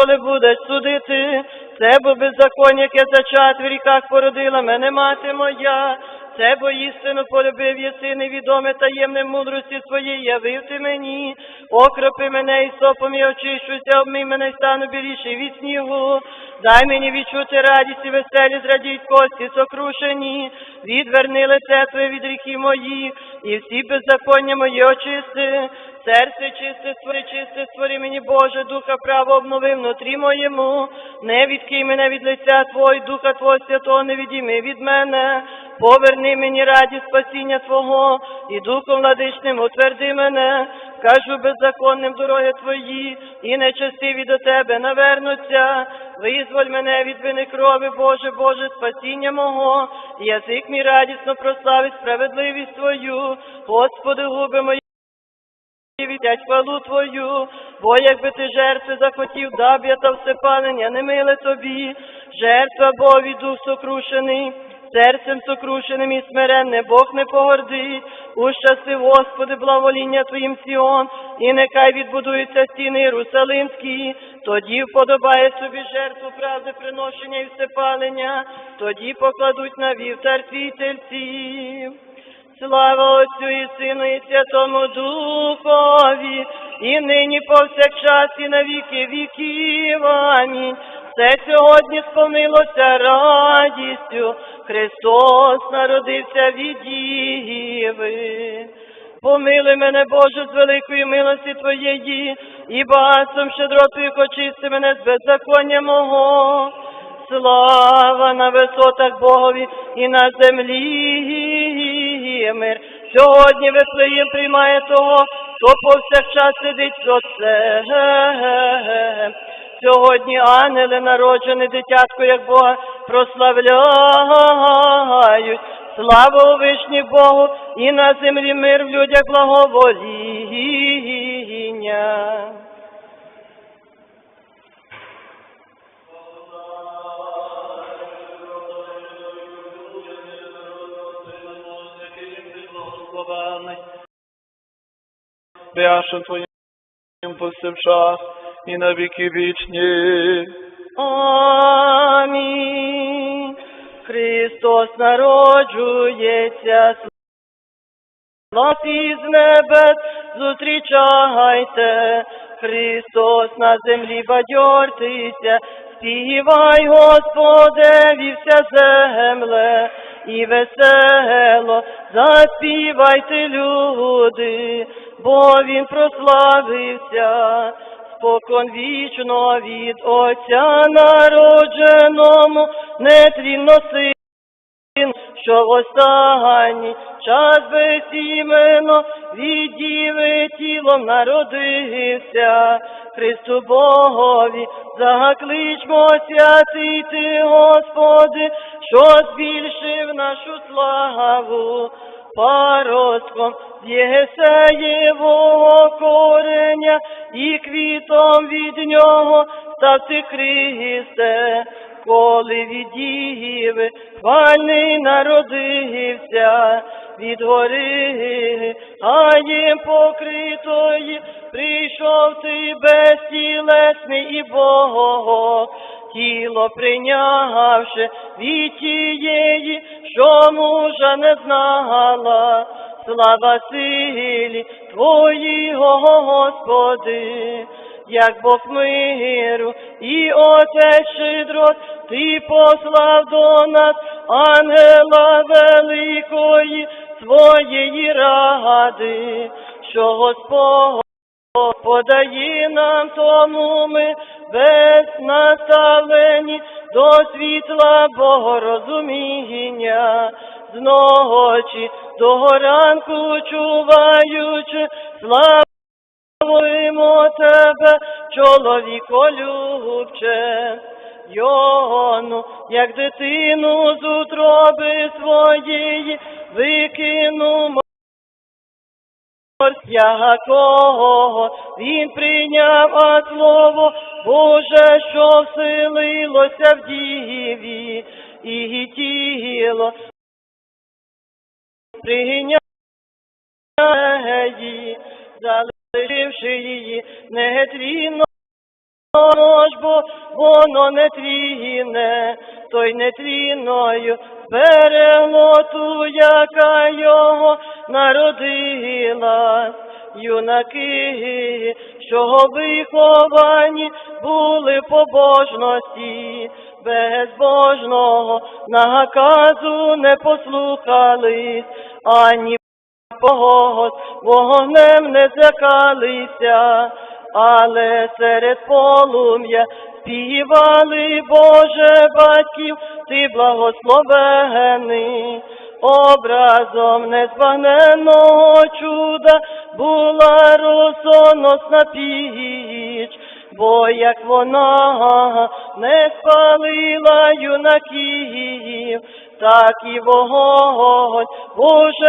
коли будеш судити, це бо беззаконня, яке зачат в ріках породила мене мати моя. Це бо істину полюбив єси невідоме таємне мудрості своєї явив ти мені. Окропи мене і сопом і очищуся, обмий мене й стану біліший від снігу. Дай мені відчути радість і веселі зрадіть кості сокрушені. Відверни лице твоє від гріхів моїх, і всі беззаконня мої очисти. Серце чисте, створи, чисте, створи мені, Боже, духа право обнови внутрі моєму. Не відкинь мене від лиця Твого, духа Твого святого не відійми від мене. Поверни мені радість спасіння Твого, і духом владичним утверди мене. Кажу беззаконним дороги Твої, і нечестиві до Тебе навернуться. Визволь мене від вини крові, Боже, Боже, спасіння мого. Язик мій радісно прославить справедливість Твою. Господи, губи мої віддять хвалу Твою, бо якби ти жертви захотів, дав я та всепалення, не миле тобі, жертва Бові дух сокрушений, серцем сокрушеним і смиренне Бог не погордить, ущасти, Господи, благовоління Твоїм Сіон, і нехай відбудуються стіни Єрусалимські, тоді вподобає собі жертву правди, приношення і всепалення, тоді покладуть на вівтар твій тельців. Слава Отцю і Сину, і Святому Духові, і нині повсякчас, і на віки віків. Все сьогодні сповнилося радістю, Христос народився від Діви. Помили мене, Боже, з великої милості Твоєї, і багатством щедротою очисти мене з беззаконня мого. Слава на висотах Богові і на землі мир. Сьогодні Вифлеєм приймає того, хто повсякчас сидить про це. Сьогодні ангели народжені дитятко, як Бога, прославляють. Слава вишні Богу і на землі мир в людях благовоління. Бяшем Твоїм повсякчас і на віки вічні. Амінь. Христос народжується, нас із небес зустрічайте. Христос на землі бадьортися, співай, Господеві вся земле, і весело заспівайте, люди, бо Він прославився спокон вічно від Отця народженому, нетлінно син, що в останній час безіменно від діви тілом народився. Христу Богові закличмо святий ти, Господи, що збільшив нашу славу. Пароском Єсеєвого кореня і квітом від нього став ти Христе, коли від діви хвальний народився від гори, а їм покритої прийшов ти безтілесний і Бог тіло прийнявши від тієї, що мужа не знала, слава силі Твоїго, Господи, як Бог миру і Отець щедрот, Ти послав до нас ангела великої своєї ради, що Господь подає нам тому ми без наставлені до світла Богорозуміння, з ночі до ранку чуваючи, славуємо тебе, чоловіколюбче. Йону, як дитину з утроби своєї викинув якого він прийняв, а слово Боже, що вселилося в діві, і тіло прийняв її, залишивши її нетлінно бо воно не тріне, той не тріною берело ту, яка його народила. Юнаки, що виховані були побожності, безбожного наказу не послухались, ані Богос вогнем не злякалися, але серед полум'я співали, Боже батьків, ти благословений. Образом незбагненного чуда була росоносна піч, бо як вона не спалила юнаків, так і вогонь Боже